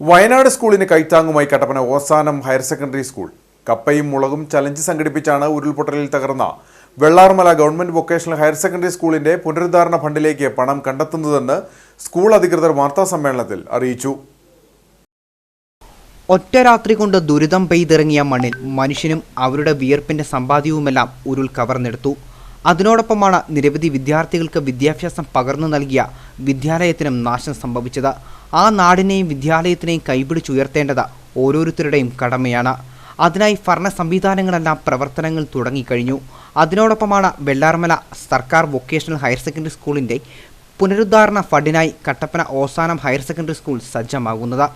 വയനാട് സ്കൂളിന് കൈത്താങ്ങുമായി Kattappana Ozanam higher secondary school. കപ്പയും മുളകും ചലഞ്ച് സംഘടിപ്പിച്ചാണ് ഉരുൾപൊട്ടലിൽ തകർന്ന. Vellarmala government vocational higher secondary സ്കൂളിന്റെ പുനരുദ്ധാരണ ഫണ്ടിലേക്ക് പണം കണ്ടെത്തുന്നതെന്ന് സ്കൂൾ അധികൃതർ വാർത്താ സമ്മേളനത്തിൽ അറിയിച്ചു. ഒറ്റ രാത്രി കൊണ്ട് ദുരിതം പെയ്തിറങ്ങിയ മണ്ണിൽ മനുഷ്യനും അവരുടെ വിയർപ്പിന്റെ സമ്പാദ്യവുമെല്ലാം ഉരുൾ കവർന്നെടുത്തു അതിനോടൊപ്പമാണ് നിരവധി വിദ്യാർത്ഥികൾക്ക് വിദ്യാഭ്യാസം പകർന്നു നൽകിയ വിദ്യാലയത്തിനും നാശം സംഭവിച്ചത്. ആ നാടിനെയും വിദ്യാലയത്തിനെയും കൈപിടിച്ചുയർത്തേണ്ടത് ഓരോരുത്തരുടെയും കടമയാണ്. അതിനായി ഭരണ സംവിധാനങ്ങളെല്ലാം പ്രവർത്തനങ്ങൾ തുടങ്ങിക്കഴിഞ്ഞു. അതിനോടൊപ്പമാണ് വെള്ളാർമല സർക്കാർ വൊക്കേഷണൽ ഹയർ സെക്കൻഡറി സ്കൂളിന്റെ പുനരുദ്ധാരണ ഫണ്ടിനായി Kattappana Ozanam higher secondary school സജ്ജമാകുന്നത്.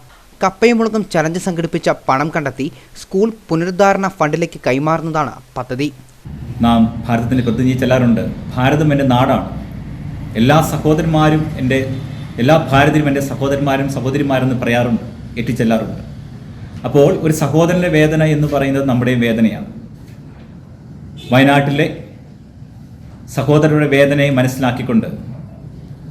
കപ്പയും മുളകും ചലഞ്ച് സംഘടിപ്പിച്ച പണം കണ്ടെത്തി സ്കൂൾ പുനരുദ്ധാരണ ഫണ്ടിലേക്ക് കൈമാറുന്നതാണ് പദ്ധതി. നാം ഭാരതത്തിന് പ്രതിനിധി ചെല്ലാറുണ്ട്. ഭാരതം എന്റെ നാടാണ്. എല്ലാ സഹോദരന്മാരും എന്റെ എല്ലാ ഭാരതീയരും എന്റെ സഹോദരന്മാരും സഹോദരിമാരെന്ന് പറയാറുണ്ട് എത്തിച്ചെല്ലാറുണ്ട് അപ്പോൾ ഒരു സഹോദരന്റെ വേദന എന്ന് പറയുന്നത് നമ്മുടെയും വേദനയാണ്. വയനാട്ടിലെ സഹോദരരുടെ വേദനയെ മനസ്സിലാക്കിക്കൊണ്ട്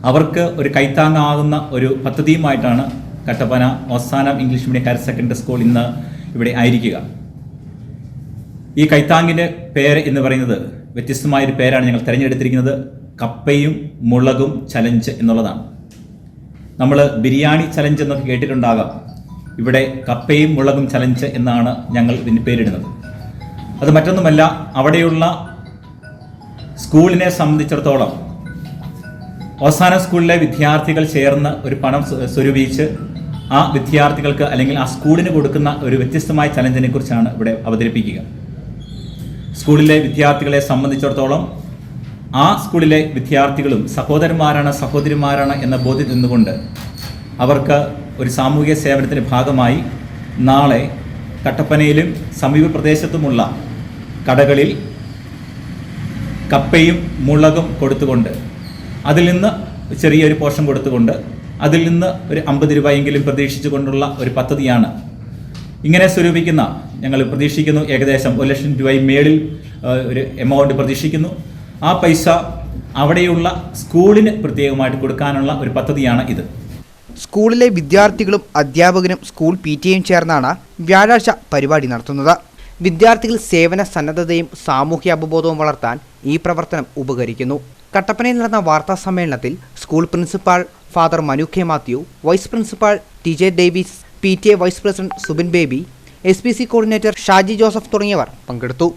അവർക്ക് ഒരു കൈത്താങ്ങാകുന്ന ഒരു പദ്ധതിയുമായിട്ടാണ് Kattappana Ozanam English medium higher secondary school ഇന്ന് ഇവിടെ ആയിരിക്കുക. ഈ കൈത്താങ്ങിന്റെ പേര് എന്ന് പറയുന്നത് വ്യത്യസ്തമായൊരു പേരാണ് ഞങ്ങൾ തിരഞ്ഞെടുത്തിരിക്കുന്നത്. കപ്പയും മുളകും ചലഞ്ച് എന്നുള്ളതാണ്. നമ്മൾ ബിരിയാണി ചലഞ്ച് എന്നൊക്കെ കേട്ടിട്ടുണ്ടാകാം. ഇവിടെ കപ്പയും മുളകും ചലഞ്ച് എന്നാണ് ഞങ്ങൾ ഇതിന് പേരിടുന്നത്. അത് മറ്റൊന്നുമല്ല അവിടെയുള്ള സ്കൂളിനെ സംബന്ധിച്ചിടത്തോളം അവസാന സ്കൂളിലെ വിദ്യാർത്ഥികൾ ചേർന്ന് ഒരു പണം സ്വ- സ്വരൂപിച്ച് ആ വിദ്യാർത്ഥികൾക്ക് അല്ലെങ്കിൽ ആ സ്കൂളിന് കൊടുക്കുന്ന ഒരു വ്യത്യസ്തമായ ചലഞ്ചിനെ കുറിച്ചാണ് ഇവിടെ അവതരിപ്പിക്കുക. സ്കൂളിലെ വിദ്യാർത്ഥികളെ സംബന്ധിച്ചിടത്തോളം ആ സ്കൂളിലെ വിദ്യാർത്ഥികളും സഹോദരന്മാരാണ് സഹോദരിമാരാണ് എന്ന ബോധ്യം നിന്നുകൊണ്ട് അവർക്ക് ഒരു സാമൂഹിക സേവനത്തിന്റെ ഭാഗമായി നാളെ കട്ടപ്പനയിലും സമീപ പ്രദേശത്തുമുള്ള കടകളിൽ കപ്പയും മുളകും കൊടുത്തുകൊണ്ട് അതിൽ നിന്ന് ചെറിയൊരു പോഷൻ കൊടുത്തുകൊണ്ട് അതിൽ നിന്ന് ഒരു അമ്പത് രൂപയെങ്കിലും പ്രതീക്ഷിച്ചുകൊണ്ടുള്ള ഒരു പദ്ധതിയാണ് ഇങ്ങനെ സ്വരൂപിക്കുന്ന ഞങ്ങൾ പ്രതീക്ഷിക്കുന്നു ഏകദേശം ഒരു ലക്ഷം രൂപയും മേളിൽ ഒരു എമൗണ്ട് പ്രതീക്ഷിക്കുന്നു. ആ പൈസ അവിടെയുള്ള സ്കൂളിന് പ്രത്യേകമായിട്ട് കൊടുക്കാനുള്ള ഒരു പദ്ധതിയാണ് ഇത്. സ്കൂളിലെ വിദ്യാർത്ഥികളും അധ്യാപകരും സ്കൂൾ പി ടിയും ചേർന്നാണ് വ്യാഴാഴ്ച പരിപാടി നടത്തുന്നത്. വിദ്യാർത്ഥികൾ സേവന സന്നദ്ധതയും സാമൂഹ്യ അവബോധവും വളർത്താൻ ഈ പ്രവർത്തനം ഉപകരിക്കുന്നു. കട്ടപ്പനയിൽ നടന്ന വാർത്താ സമ്മേളനത്തിൽ school principal father Manu K Mathew vice principal T J Davis P T A vice president Subin Baby S P C coordinator Shaji Joseph തുടങ്ങിയവർ പങ്കെടുത്തു.